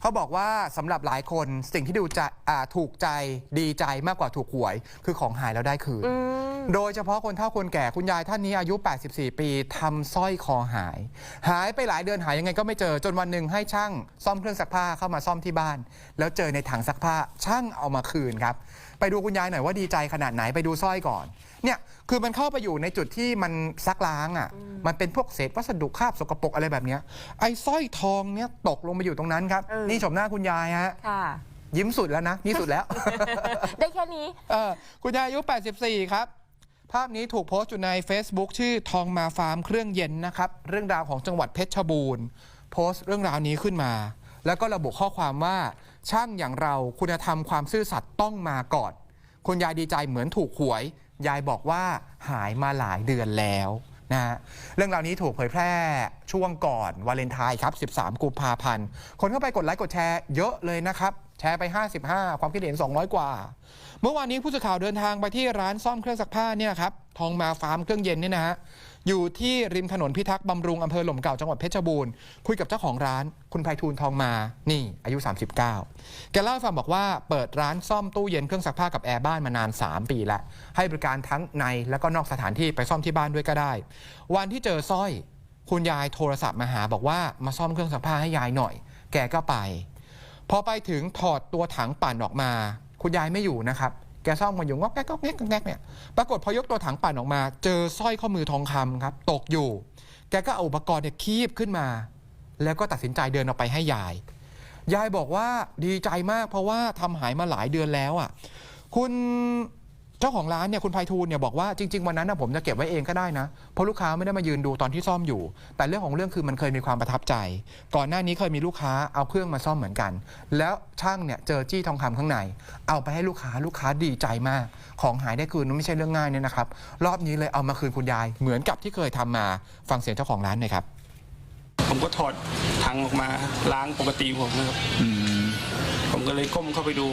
เขาบอกว่าสำหรับหลายคนสิ่งที่ดูจะอ่าถูกใจดีใจมากกว่าถูกหวย คือของหายแล้วได้คืนอืมโดยเฉพาะคนเฒ่าคนแก่คุณยายท่านนี้อายุ 84 ปีทำสร้อยคอหาย หายไปหลายเดือนหายยังไงก็ไม่เจอจนวันหนึ่งให้ช่างซ่อมเครื่องซักผ้าเข้ามาซ่อมที่บ้าน แล้วเจอในถังซักผ้าช่างเอามาคืนครับไปดูคุณยายหน่อยว่าดีใจขนาดไหนไปดูสร้อยก่อน เนี่ยคือมันเข้าไปอยู่ในจุดที่มันซักล้างอะ มันเป็นพวกเศษวัสดุคราบสกปรกอะไรแบบเนี้ยไอ้สร้อยทองเนี่ยตกลงมาอยู่ตรงนั้นครับ เออ นี่ชมหน้าคุณยายฮะ ค่ะ ยิ้มสุดแล้วนะนี่สุดแล้ว ได้แค่นี้ เออคุณยายอายุ 84 ครับ ภาพนี้ถูกโพสต์อยู่ใน Facebook ชื่อทองมาฟาร์มเครื่องเย็นนะครับ เรื่องราวของจังหวัดเพชรบูรณ์ โพสต์เรื่องราวนี้ขึ้นมา แล้วก็ระบุข้อความว่า ช่างอย่างเราคุณธรรมความซื่อสัตย์ต้องมาก่อน คุณยายดีใจเหมือนถูกหวย ยายบอกว่าหายมาหลายเดือนแล้วนะฮะเรื่องราวนี้ถูกเผยแพร่ช่วงก่อนวาเลนไทน์ครับ 13 กุมภาพันธ์ คนเข้าไปกดไลค์กดแชร์เยอะเลยนะครับ แชร์ไป 55 ความคิดเห็น 200 กว่า เมื่อวานนี้ผู้สื่อข่าวเดินทางไปที่ร้านซ่อมเครื่องซักผ้าเนี่ยครับทองมาฟาร์มเครื่องเย็นเนี่ยนะฮะอยู่ที่ริมถนนพิทักษ์บำรุงอำเภอหล่มเก่าจังหวัดเพชรบูรณ์คุยกับเจ้าของร้าน คุณไพฑูรย์ทองมานี่ อายุ 39 แกเล่าให้ฟังบอกว่าเปิดร้านซ่อมตู้เย็นเครื่องซักผ้ากับแอร์บ้านมานาน 3 ปีแล้วให้บริการทั้งในและก็นอกสถานที่ไปซ่อมที่บ้านด้วยก็ได้ วันที่เจอสร้อย คุณยายโทรศัพท์มาหาบอกว่ามาซ่อมเครื่องซักผ้าให้ยายหน่อย แกก็ไป พอไปถึงถอดตัวถังปั่นออกมา คุณยายไม่อยู่นะครับ แกซ่อมมันอยู่งอกแงกงอกแงกงอกแงกเนี่ยปรากฏพอยกตัวถังปั่นออกมา เจอสร้อยข้อมือทองคำครับ ตกอยู่ แกก็เอาอุปกรณ์เนี่ยคีบขึ้นมา แล้วก็ตัดสินใจเดินออกไปให้ยาย ยายบอกว่าดีใจมากเพราะว่าทำหายมาหลายเดือนแล้วอะ คุณ เจ้าของร้านเนี่ยคุณไพฑูรย์เนี่ยบอกว่าจริง ๆ วันนั้นนะผมจะเก็บไว้เองก็ได้นะ เพราะลูกค้าไม่ได้มายืนดูตอนที่ซ่อมอยู่ แต่เรื่องของเรื่องคือมันเคยมีความประทับใจ ก่อนหน้านี้เคยมีลูกค้าเอาเครื่องมาซ่อมเหมือนกัน แล้วช่างเนี่ยเจอจี้ทองคำข้างใน เอาไปให้ลูกค้าลูกค้าดีใจมาก ของหายได้คืนไม่ใช่เรื่องง่ายเนี่ยนะครับรอบนี้เลยเอามาคืนคุณยายเหมือนกับที่เคยทำมาฟังเสียงเจ้าของร้านหน่อยครับ ผมก็ถอดถังออกมาล้างปกติผมนะครับผมก็เลยก้มเข้าไปดู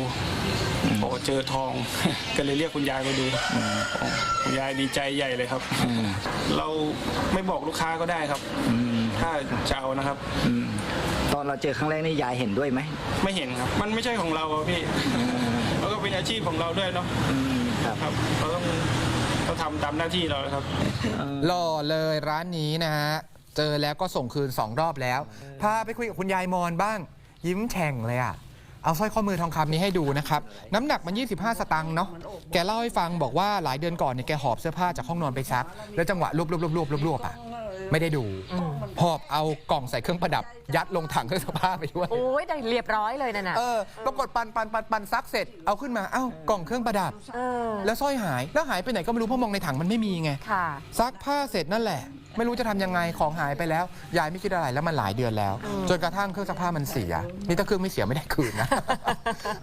บอกว่าเจอทอง ก็เลยเรียกคุณยายมาดูคุณยายดีใจใหญ่เลยครับ เราไม่บอกลูกค้าก็ได้ครับ ถ้าจะเอานะครับตอนเราเจอครั้งแรกนี่ยายเห็นด้วยไหมไม่เห็นครับ มันไม่ใช่ของเราอะพี่แล้วก็เป็นอาชีพของเราด้วยเนาะอืมครับครับเราต้องต้องทำตามหน้าที่เราครับหล่อเลยร้านนี้นะฮะเจอแล้วก็ส่งคืน2รอบแล้ว พาไปคุยกับคุณยายมอนบ้าง ยิ้มแฉ่งเลยอะ เอาสร้อยข้อมือทองคำนี้ให้ดูนะครับ น้ำหนักมัน 25 สตังค์เนาะแกเล่าให้ฟังบอกว่าหลายเดือนก่อนเนี่ยแกหอบเสื้อผ้าจากห้องนอนไปซัก แล้วจังหวะรวบรวบรวบรวบรวบรวบอะไม่ได้ดูหอบเอากล่องใส่เครื่องประดับ ยัดลงถังเครื่องซักผ้าไปด้วยโอ้ยได้เรียบร้อยเลยนั่นน่ะเออปรากฏปันปันปันปันซักเสร็จเอาขึ้นมาเอ้ากล่องเครื่องประดับเออแล้วสร้อยหายแล้วหายไปไหนก็ไม่รู้เพราะมองในถังมันไม่มีไงค่ะซักผ้าเสร็จนั่นแหละ ไม่รู้จะทำยังไงของหายไปแล้ว ยายไม่คิดอะไรแล้วมันหลายเดือนแล้ว จนกระทั่งเครื่องซักผ้ามันเสีย นี่ถ้าเครื่องไม่เสียไม่ได้คืนนะ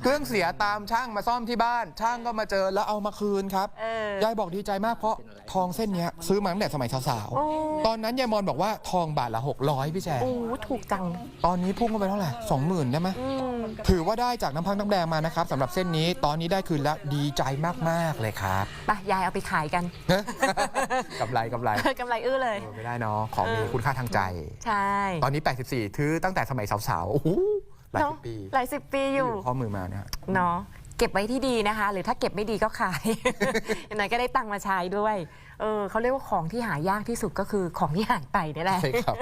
เครื่องเสียตามช่างมาซ่อมที่บ้าน ช่างก็มาเจอแล้วเอามาคืนครับ เออยายบอกดีใจมากเพราะทองเส้นเนี้ยซื้อมาตั้งแต่สมัยสาวโอ้ ๆ ตอนนั้นยายมอนบอกว่าทองบาทละ 600 พี่แจโอ้ถูกจัง ตอนนี้พุ่งเข้าไปเท่าไหร่สองหมื่นได้ไหม อืม ถือว่าได้จากน้ำพักน้ำแดงมานะครับสำหรับเส้นนี้ตอนนี้ได้คืนแล้วดีใจมาก ๆ เลยครับ ไปยายเอาไปขายกัน กำไรกำไร กำไรอื้อเลยเออไม่ได้เนาะของมีคุณค่าทางใจ ใช่ตอนนี้ 84 ถือตั้งแต่สมัยสาวๆโอ้โหหลายสิบเนอะปีหลายสิบปีอยู่ข้อมือมาเนี่ยเนาะเก็บไว้ที่ดีนะคะ หรือถ้าเก็บไม่ดีก็ขายอย่างไรก็ได้ตังค์มาใช้ด้วยเออเขาเรียกว่าของที่หายากที่สุดก็คือของที่หายไปนี่แหละใช่ครับ